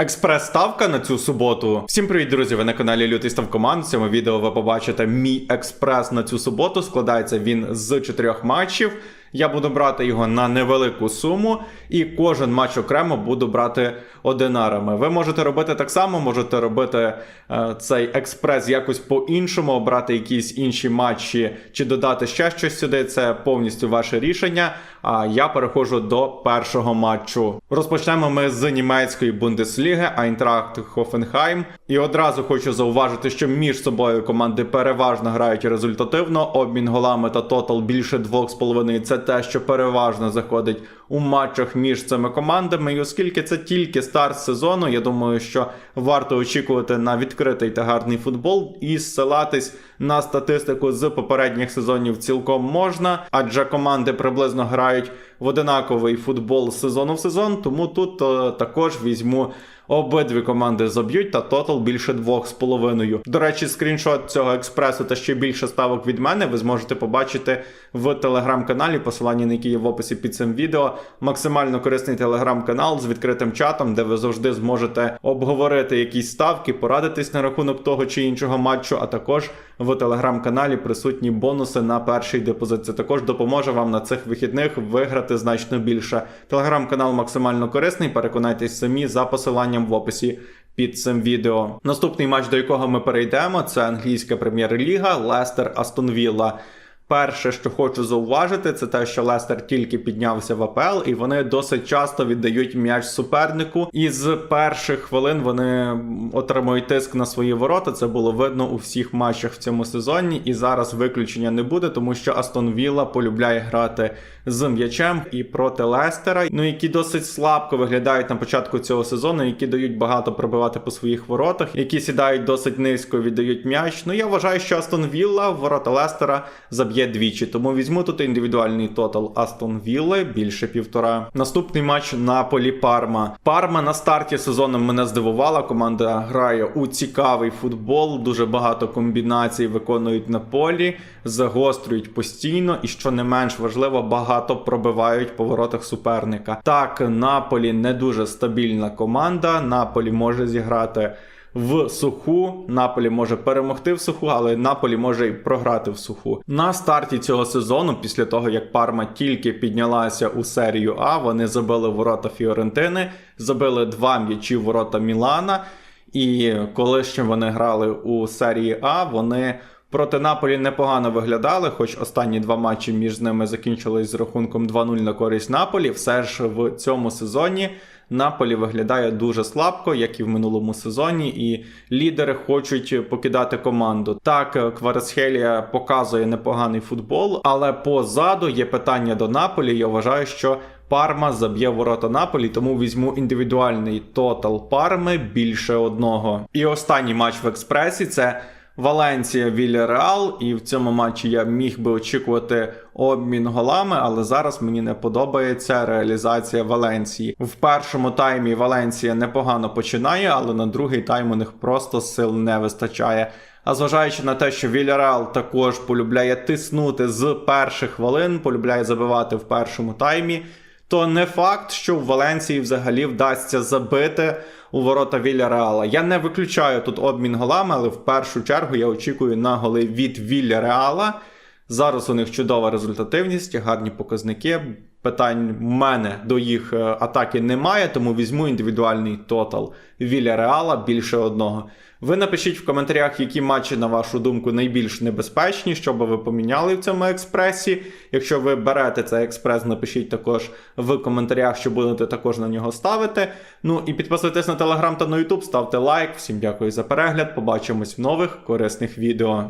Експрес-ставка на цю суботу. Всім привіт, друзі! Ви на каналі Лютий Ставкоман. В цьому відео ви побачите мій експрес на цю суботу. Складається він з чотирьох матчів. Я буду брати його на невелику суму, і кожен матч окремо буду брати одинарами. Ви можете робити так само, можете робити е, цей експрес якось по-іншому, обрати якісь інші матчі чи додати ще щось сюди. Це повністю ваше рішення. А я переходжу до першого матчу. Розпочнемо ми з німецької Бундесліги Айнтрахт Хофенхайм. І одразу хочу зауважити, що між собою команди переважно грають результативно. Обмін голами та тотал більше 2,5 – Це те, що переважно заходить у матчах між цими командами. І оскільки це тільки старт сезону, я думаю, що варто очікувати на відкритий та гарний футбол і зсилатись на статистику з попередніх сезонів цілком можна, адже команди приблизно грають в одинаковий футбол з сезону в сезон. Тому тут е, також візьму. Обидві команди заб'ють та тотал більше 2,5. До речі, скріншот цього експресу та ще більше ставок від мене ви зможете побачити в телеграм-каналі, посилання на який є в описі під цим відео. Максимально корисний телеграм-канал з відкритим чатом, де ви завжди зможете обговорити якісь ставки, порадитись на рахунок того чи іншого матчу, а також в телеграм-каналі присутні бонуси на перший депозит. Це також допоможе вам на цих вихідних виграти значно більше. Телеграм-канал максимально корисний. Переконайтесь самі за посиланням в описі. Під цим відео наступний матч, до якого ми перейдемо, це англійська прем'єр-ліга Лестер Астон Вілла. Перше, що хочу зауважити, це те, що Лестер тільки піднявся в АПЛ, і вони досить часто віддають м'яч супернику. І з перших хвилин вони отримують тиск на свої ворота. Це було видно у всіх матчах в цьому сезоні. І зараз виключення не буде, тому що Астон Вілла полюбляє грати з м'ячем і проти Лестера, ну які досить слабко виглядають на початку цього сезону, які дають багато пробивати по своїх воротах, які сідають досить низько, віддають м'яч. Ну я вважаю, що Астон Вілла ворота Лестера заб'є двічі, тому візьму тут індивідуальний тотал Астон Вілли більше півтора. Наступний матч Наполі Парма. Парма на старті сезону мене здивувала. Команда грає у цікавий футбол, дуже багато комбінацій виконують на полі, загострюють постійно, і що не менш важливо, багато пробивають по воротах суперника. Так, Наполі не дуже стабільна команда. Наполі може зіграти в суху. Наполі може перемогти в суху, але Наполі може і програти в суху. На старті цього сезону, після того як Парма тільки піднялася у серію А, вони забили ворота Фіорентини, забили два м'ячі ворота Мілана. І коли ще вони грали у серії А, вони. Проти Наполі непогано виглядали, хоч останні два матчі між ними закінчились з рахунком 2-0 на користь Наполі. Все ж в цьому сезоні Наполі виглядає дуже слабко, як і в минулому сезоні, і лідери хочуть покидати команду. Так, Кварцхелія показує непоганий футбол, але позаду є питання до Наполі. Я вважаю, що. Парма заб'є ворота Наполі, тому візьму індивідуальний тотал Парми більше одного. І останній матч в експресі це Валенція Вільяреал, і в цьому матчі я міг би очікувати обмін голами, але зараз мені не подобається реалізація Валенції. В першому таймі Валенція непогано починає, але на другий тайм у них просто сил не вистачає. А зважаючи на те, що Вільяреал також полюбляє тиснути з перших хвилин, полюбляє забивати в першому таймі, то не факт, що в Валенції взагалі вдасться забити у ворота Вільяреала. Я не виключаю тут обмін голами, але в першу чергу я очікую на голи від Вільяреала. Зараз у них чудова результативність, гарні показники. Питань в мене до їх е, атаки немає, тому візьму індивідуальний тотал Вільяреала більше одного. Ви напишіть в коментарях, які матчі, на вашу думку, найбільш небезпечні, що би ви поміняли в цьому експресі. Якщо ви берете цей експрес, напишіть також в коментарях, що будете також на нього ставити. Ну і підписуйтесь на телеграм та на ютуб, ставте лайк. Всім дякую за перегляд. Побачимось в нових корисних відео.